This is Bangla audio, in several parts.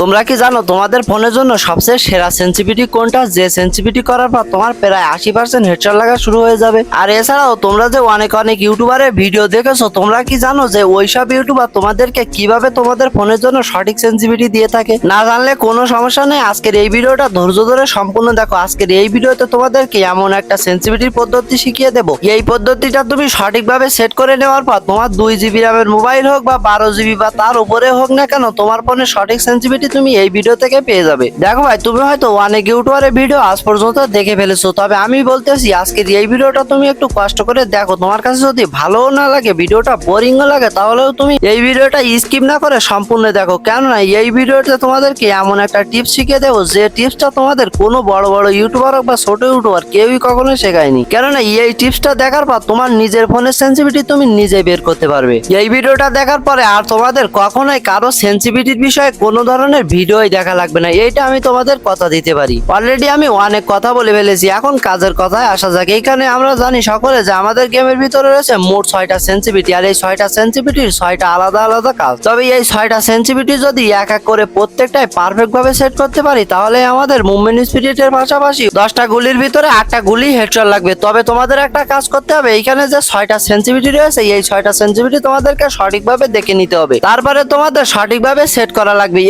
তোমরা কি জানো, তোমাদের ফোনের জন্য সবচেয়ে সেরা সেন্সিভিটি কোনটা? যে সেন্সিভিটি করার পর তোমার প্রায় আশি পার্সেন্ট হেডশট লাগা শুরু হয়ে যাবে। আর এছাড়াও তোমরা যে অনেক অনেক ইউটিউবারের ভিডিও দেখেছ, তোমরা কি জানো যে ওইসব ইউটিউবার তোমাদেরকে কীভাবে তোমাদের ফোনের জন্য সঠিক সেন্সিভিটি দিয়ে থাকে? না জানলে কোনো সমস্যা নেই, আজকের এই ভিডিওটা ধৈর্য ধরে সম্পূর্ণ দেখো। আজকের এই ভিডিওতে তোমাদেরকে এমন একটা সেন্সিভিটির পদ্ধতি শিখিয়ে দেবো। এই পদ্ধতিটা তুমি সঠিকভাবে সেট করে নেওয়ার পর তোমার দুই জিবি র্যামের মোবাইল হোক বা বারো জিবি বা তার উপরে হোক না কেন, তোমার ফোনের সঠিক সেন্সিভিটি তুমি এই ভিডিও থেকে পেয়ে যাবে। দেখো ভাই, তুমি হয়তো অনেক ইউটিউবারের ভিডিও আজ পর্যন্ত দেখে ফেলেছো। তবে আমি বলতেছি, আজকের এই ভিডিওটা তুমি একটু কষ্ট করে দেখো। তোমার কাছে যদি ভালোও না লাগে ভিডিওটা বোরিংও লাগে, তাহলেও তুমি এই ভিডিওটা স্কিপ না করে সম্পূর্ণ দেখো। কেননা, এই ভিডিওতে তোমাদেরকে এমন একটা টিপস শিখিয়ে দেবো, যে টিপসটা তোমাদের কোনো বড় বড় ইউটিউবার বা ছোট ইউটিউবার কেউই কখনো শেখায়নি। কেননা, এই টিপসটা দেখার পর তোমার নিজের ফোনের সেন্সিভিটি তুমি নিজে বের করতে পারবে। এই ভিডিওটা দেখার পরে আর তোমাদের কখনোই কারও সেন্সিভিটির বিষয়ে কোনো ধরনের ভিডিওই দেখা লাগবে না, এইটা আমি তোমাদের কথা দিতে পারি। অলরেডি আমি অনেক কথা বলে ফেলেছি, এখন কাজের কথায় আসা যাক। এখানে আমরা জানি সকলে যে আমাদের গেমের ভিতরে রয়েছে মোট ছয়টা সেন্সিভিটি আর এই ছয়টা সেন্সিভিটির ছয়টা আলাদা আলাদা কাজ। তবে এই ছয়টা সেন্সিভিটি যদি এক এক করে প্রত্যেকটাই পারফেক্ট ভাবে সেট করতে পারি, তাহলে আমাদের মুভমেন্ট স্পিরিটের পাশাপাশি দশটা গুলির ভিতরে আটটা গুলি হেডশট লাগবে। তবে তোমাদের একটা কাজ করতে হবে, এইখানে যে ছয়টা সেন্সিভিটি রয়েছে, এই ছয়টা সেন্সিভিটি তোমাদেরকে সঠিকভাবে দেখে নিতে হবে। তারপরে তোমাদের সঠিকভাবে সেট করা লাগবে।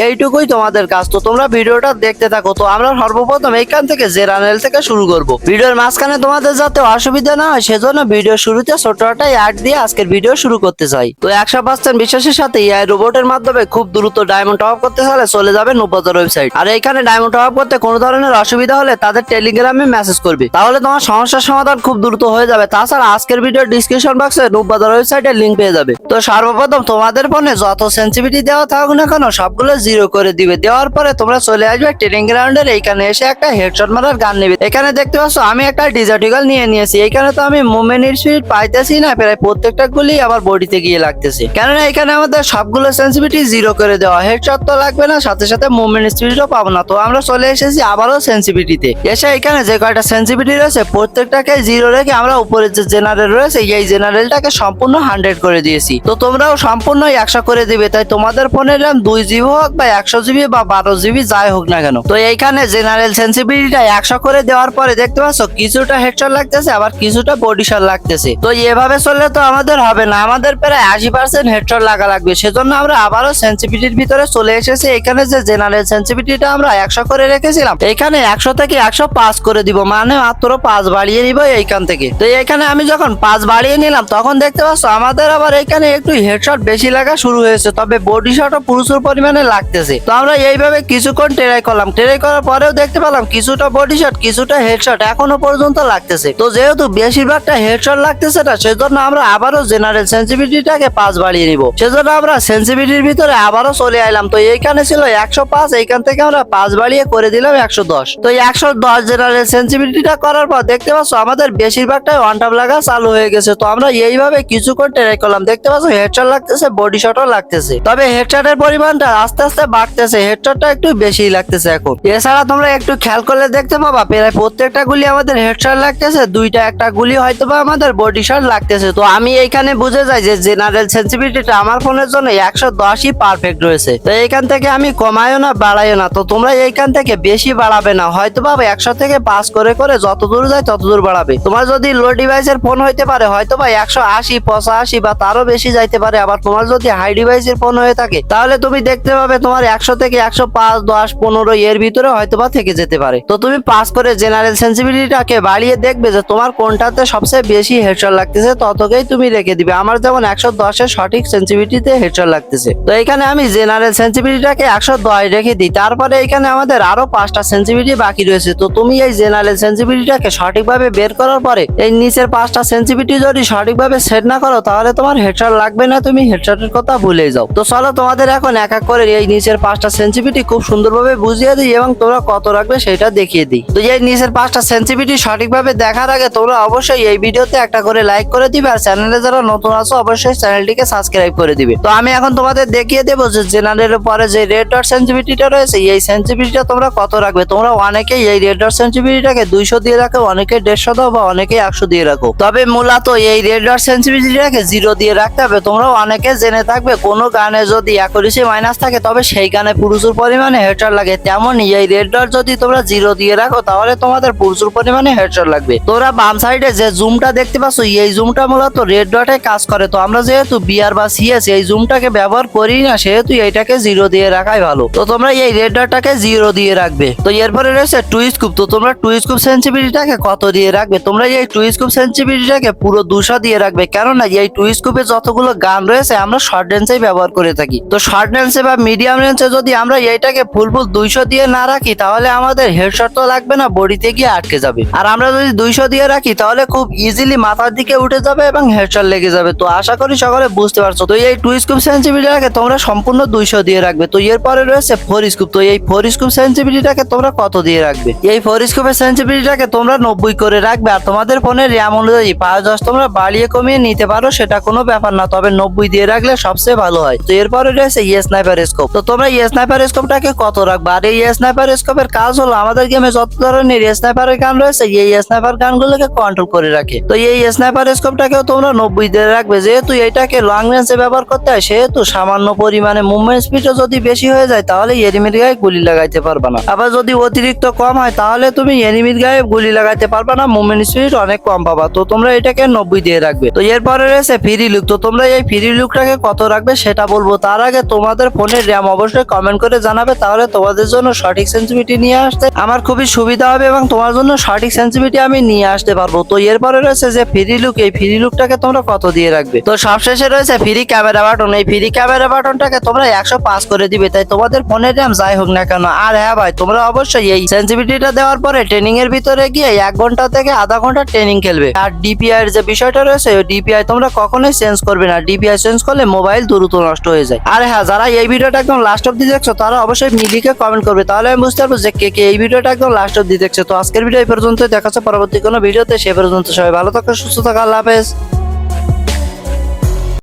এইটুকুই তোমাদের কাজ। তো তোমরা ভিডিওটা দেখতে থাকো। তো আমরা সর্বপ্রথম এইখান থেকে জেরানেল থেকে শুরু করব। ভিডিওর মাঝখানে তোমাদের যাতে অসুবিধা না হয়, সেজন্য ভিডিও শুরুতে ছোট একটা অ্যাড দিয়ে আজকের ভিডিও শুরু করতে চাই। তো একশো পার্সেন্ট বিশ্বাসের সাথে এই রোবটের মাধ্যমে খুব দ্রুত ডায়মন্ড টপ করতে চাইলে চলে যাবে নুপতার ওয়েবসাইট আর এখানে ডায়মন্ড টপ করতে কোনো ধরনের অসুবিধা হলে তাদের টেলিগ্রামে মেসেজ করবে। তাহলে তোমার সমস্যার সমাধান খুব দ্রুত হয়ে যাবে। তাছাড়া আজকের ভিডিও ডিসক্রিপশন বক্সে নুপতার ওয়েবসাইটের লিঙ্ক পেয়ে যাবে। তো সর্বপ্রথম তোমাদের ফোনে যত সেন্সিভিটি দেওয়া থাকুক না কেন, সবগুলো জিরো করে দিবে। দেওয়ার পরে তোমরা চলে আসবে ট্রেনিং গ্রাউন্ডের এইখানে এসে একটা হেডশট মারার গান নেবে। এখানে দেখতে পাচ্ছ, আমি একটা ডিজার্টিকাল নিয়ে নিয়েছি। এইখানে তো আমি মুভমেন্ট স্পিড পাইতেছি না, প্রায় প্রত্যেকটা গুলি আমার বডিতে গিয়ে লাগতেছে। কেননা এখানে আমাদের সবগুলো সেন্সিভিটি জিরো করে দেওয়া। হেডশট তো লাগবে না, সাথে সাথে মুভমেন্ট স্পিডও পাবো না। তো আমরা চলে এসেছি আবারও সেন্সিভিটিতে এসে এখানে যে কয়টা সেন্সিভিটি রয়েছে, প্রত্যেকটাকে জিরো রেখে আমরা উপরে যে জেনারেল রয়েছে, এই জেনারেলটাকে সম্পূর্ণ হান্ড্রেড করে দিয়েছি। তো তোমরাও সম্পূর্ণ একশো করে দিবে। তাই তোমাদের ফোনের র্যাম দুই জিবি হোক বা একশো জিবি বা বারো জিবি যাই হোক না কেন। তো এইখানে জেনারেল সেন্সিভিটিটা একশো করে দেওয়ার পরে দেখতে পাচ্ছ, কিছুটা হেডশট লাগতেছে, আবার কিছুটা বডি শট লাগতেছে। তো এভাবে চললে তো আমাদের হবে না, আমাদের প্রায় আশি পার্সেন্ট হেডশট লাগা লাগবে। সেজন্য আমরা আবারও সেন্সিভিটির ভিতরে চলে এসেছি। এখানে যে জেনারেল সেন্সিভিটিটা আমরা একশো করে রেখেছিলাম, এখানে একশো থেকে একশো পাঁচ করে দিব মানে মাত্র পাঁচ বাড়িয়ে নিব এইখান থেকে। তো এখানে আমি যখন পাঁচ বাড়িয়ে নিলাম, তখন দেখতে পাচ্ছ, আমাদের আবার এখানে একটু হেডশট বেশি লাগা শুরু হয়েছে, তবে বডি শটও প্রচুর পরিমাণে লাগতেছে। তো আমরা এইভাবে কিছুক্ষণ ট্রাই করলাম। ট্রাই করার পরেও দেখতে পেলাম কিছুটা বডি শট কিছুটা হেডশট এখনও পর্যন্ত লাগতেছে। তো যেহেতু বেশিরভাগটা হেডশট লাগতেছে না, সেজন্য আমরা আবারও জেনারেল সেন্সিভিটিটাকে পাঁচ বাড়িয়ে নিব। সেজন্য আমরা সেন্সিভিটির ভিতরে আবারও চলে আইলাম। তো এইখানে ছিল একশো পাঁচ, এইখান থেকে আমরা পাঁচ বাড়িয়ে করে দিলাম একশো দশ। তো একশো দশ জেনারেল সেন্সিভিটিটা করার পর দেখতে পাচ্ছ আমাদের বেশিরভাগটাই ওয়ান টাপ লাগা চালু হয়ে গেছে। তো আমরা এইভাবে কিছুক্ষণ ট্রাই করলাম। দেখতে পাচ্ছ হেডশট লাগতেছে বডি শটও লাগতেছে। তবে হেডশটের পরিমাণটা আস্তে আস্তে বাড়তেছে হেডশটটা একটু বেশি লাগতেছে এখন। এছাড়া তোমরা একটু খেয়াল করলে দেখতে পাবা, প্রায় প্রত্যেকটা গুলি আমাদের হেডশট লাগতেছে, দুইটা একটা গুলি হয়তো বা আমাদের বডি শট লাগতেছে। তো আমি এইখানে বুঝে যাই যে জেনারেল সেন্সিভিটিটা আমার ফোনের জন্য একশো দশই পারফেক্ট রয়েছে। তো এইখান থেকে আমি কমাইও না বাড়াইও না। তো তোমরা এইখান থেকে বেশি বাড়াবে না হয়তো বা একশো থেকে পাস করে করে যত দূর যায় তত দূর বাড়াবে। তোমার যদি লো ডিভাইসের ফোন হইতে পারে হয়তো বা একশো আশি, পঁচাশি বা তারও বেশি যাইতে পারে। আবার তোমার যদি হাই ডিভাইসের ফোন হয়ে থাকে, তাহলে তুমি দেখতে পাবে তোমার একশো থেকে একশো পাঁচ, দশ, পনেরো এর ভিতরে হয়তো বা থেকে যেতে পারে। তো তুমি পাস করে জেনারেল সেন্সিবিলিটিটাকে বাড়িয়ে দেখবে যে তোমার কোনটাতে সবচেয়ে বেশি হেডশট লাগতেছে, ততকেই তুমি রেখে দিবে। আমার যেমন একশো দশের সঠিক সেন্সিবিলিটিতে হেডশট লাগতেছে। তো এখানে আমি জেনারেল সেন্সিবিলিটিটাকে একশো দশ রেখে দিই। তারপরে এখানে আমাদের আরও পাঁচটা সেন্সিবিলিটি বাকি রয়েছে। তো তুমি এই জেনারেল সেন্সিবিলিটিটাকে সঠিকভাবে বের করার পরে এই নিচের পাঁচটা সেন্সিবিলিটি যদি সঠিকভাবে সেট না করো, তাহলে তোমার হেডশট লাগবে না। তুমি হেডশটের কথা ভুলে যাও। তো চলো তোমাদের এখন এক এক করে এই নিচের পাঁচটা সেন্সিবিলিটি খুব সুন্দরভাবে বুঝিয়ে দিই এবং তোমরা কত রাখবে সেটা দেখিয়ে দিই। তো এই নিচের পাঁচটা সেন্সিবিলিটি সঠিকভাবে দেখার আগে তোমরা অবশ্যই এই ভিডিওতে একটা করে লাইক করে দিবে আর চ্যানেলে যারা নতুন আছো অবশ্যই চ্যানেলটিকে সাবস্ক্রাইব করে দিবে। তো আমি এখন তোমাদের দেখিয়ে দেবো যে জেনারেলের পরে যে রেড ডট সেন্সিভিটিটা রয়েছে, এই সেন্সিভিটিটা তোমরা কত রাখবে? তোমরা অনেকেই এই রেড ডট সেন্সিভিটিটাকে দুইশো দিয়ে রাখো, অনেকে দেড়শো দাও বা অনেকে একশো দিয়ে রাখো। তবে মূলত এই রেড ডট সেন্সিভিটিটাকে জিরো দিয়ে রাখতে হবে। তোমরা অনেকে জেনে থাকবে, কোনো গানে যদি অ্যাকুরেসি মাইনাস থাকে, তবে সেই গান গানে প্রচুর পরিমাণে হেডশট লাগে। তেমনই এই রেড ডট যদি তোমরা জিরো দিয়ে রাখো, তাহলে তোমাদের প্রচুর পরিমাণে হেডশট লাগবে। তোমরা বাম সাইডে যে জুমটা দেখতে পাচ্ছ, এই জুমটা মূলত রেড ডটে কাজ করে। তো আমরা যেহেতু বিআর বা সিএস এই জুমটাকে ব্যবহার করি না, সেহেতু এইটাকে জিরো দিয়ে রাখাই ভালো। তো তোমরা এই রেড ডটটাকে জিরো দিয়ে রাখবে। তো এরপরে রয়েছে টুইস্কুপ তো তোমরা টুইস্কুপ সেন্সিবিলিটাকে কত দিয়ে রাখবে? তোমরা এই টুইস্কুপ সেন্সিবিলিটাকে পুরো দুশো দিয়ে রাখবে। কেননা এই টুইস্কুপে যতগুলো গান রয়েছে, আমরা শর্ট রেঞ্জেই ব্যবহার করে থাকি। তো শর্ট রেঞ্জে বা মিডিয়াম রেঞ্জে যদি আমরা এইটাকে ফুল ফুল দুইশো দিয়ে না রাখি, তাহলে আমাদের হেডশট তো লাগবে না, বডিতে গিয়ে আটকে যাবে। আর আমরা যদি দুইশো দিয়ে রাখি, তাহলে খুব ইজিলি মাথার দিকে উঠে যাবে এবং হেডশট লেগে যাবে। তো আশা করি সকলে বুঝতে পারছ। তো এই টু স্কুপ সেন্সিবিলিটাকে তোমরা সম্পূর্ণ দুইশো দিয়ে রাখবে। তো এরপরে রয়েছে ফোর স্কুপ তো এই ফোর স্কুপ সেন্সিবিলিটাকে তোমরা কত দিয়ে রাখবে? এই ফোর স্কুপের সেন্সিবিলিটাকে তোমরা নব্বই করে রাখবে। আর তোমাদের ফোনের র্যাম অনুযায়ী পাঁচ দশ তোমরা বাড়িয়ে কমিয়ে নিতে পারো, সেটা কোনো ব্যাপার না। তবে নব্বই দিয়ে রাখলে সবচেয়ে ভালো হয়। তো এরপরে রয়েছে ইয়ে স্নাইপার স্কোপ তো তোমরা স্নাইপার স্কোপটাকে কত রাখবে? আর এই স্নাইপার স্কোপের কাজ হলো আমাদের গেমে যত ধরনের স্নাইপারের গান রয়েছে, এই স্নাইপার গানগুলোকে কন্ট্রোল করে রাখে। তো এই স্নাইপার স্কোপটাকেও তোমরা নব্বই দিয়ে রাখবে। যেহেতু এটাকে লং রেঞ্জে ব্যবহার করতে হয়, সেহেতু সামান্য পরিমাণে মুভমেন্ট স্পিডও যদি বেশি হয়ে যায়, তাহলে এনিমির গায়ে গুলি লাগাইতে পারবে না। আবার যদি অতিরিক্ত কম হয়, তাহলে তুমি এনিমির গায়ে গুলি লাগাইতে পারবে না মুভমেন্ট স্পিড অনেক কম পাবা। তো তোমরা এটাকে নব্বই দিয়ে রাখবে। তো এরপরে রয়েছে ফ্রি লুক তো তোমরা এই ফ্রি লুকটাকে কত রাখবে, সেটা বলব। তার আগে তোমাদের ফোনের র্যাম অবশ্যই কমেন্ট করে জানাবে, তাহলে তোমাদের জন্য সঠিক সেন্সিভিটি নিয়ে আসতে আমার খুবই সুবিধা হবে এবং তোমার জন্য সঠিক সেন্সিভিটি আমি নিয়ে আসতে পারব। তো এরপরে রয়েছে যে ফ্রি লুক এই ফ্রি লুকটাকে তোমরা কত দিয়ে রাখবে? তো সবশেষে রয়েছে ফ্রি ক্যামেরা বাটন এই ফ্রি ক্যামেরা বাটনটাকে তোমরা একশো পাস করে দিবে, তাই তোমাদের ফোনের র্যাম যাই হোক না কেন। আর হ্যাঁ ভাই, তোমরা অবশ্যই এই সেন্সিভিটিটা দেওয়ার পরে ট্রেনিং এর ভিতরে গিয়ে এক ঘণ্টা থেকে আধা ঘণ্টা ট্রেনিং খেলবে। আর ডিপিআই এর যে বিষয়টা রয়েছে ডিপিআই তোমরা কখনোই চেঞ্জ করবে না। ডিপিআই চেঞ্জ করলে মোবাইল দ্রুত নষ্ট হয়ে যায়। আর হ্যাঁ যারা এই ভিডিওটা একদম লাস্ট অব্দি দেখছ, তারা অবশ্যই মিলিকে কমেন্ট করবে। তাহলে আমি বুঝতে পারব যে কে কে এই ভিডিওটা একদম লাস্ট অব্দি দেখছে। তো আজকের ভিডিও এই পর্যন্ত দেখাচ্ছে পরবর্তী কোনো ভিডিওতে সে পর্যন্ত সবাই ভালো থাকো, সুস্থ থাকা, আল্লাহ হাফেজ।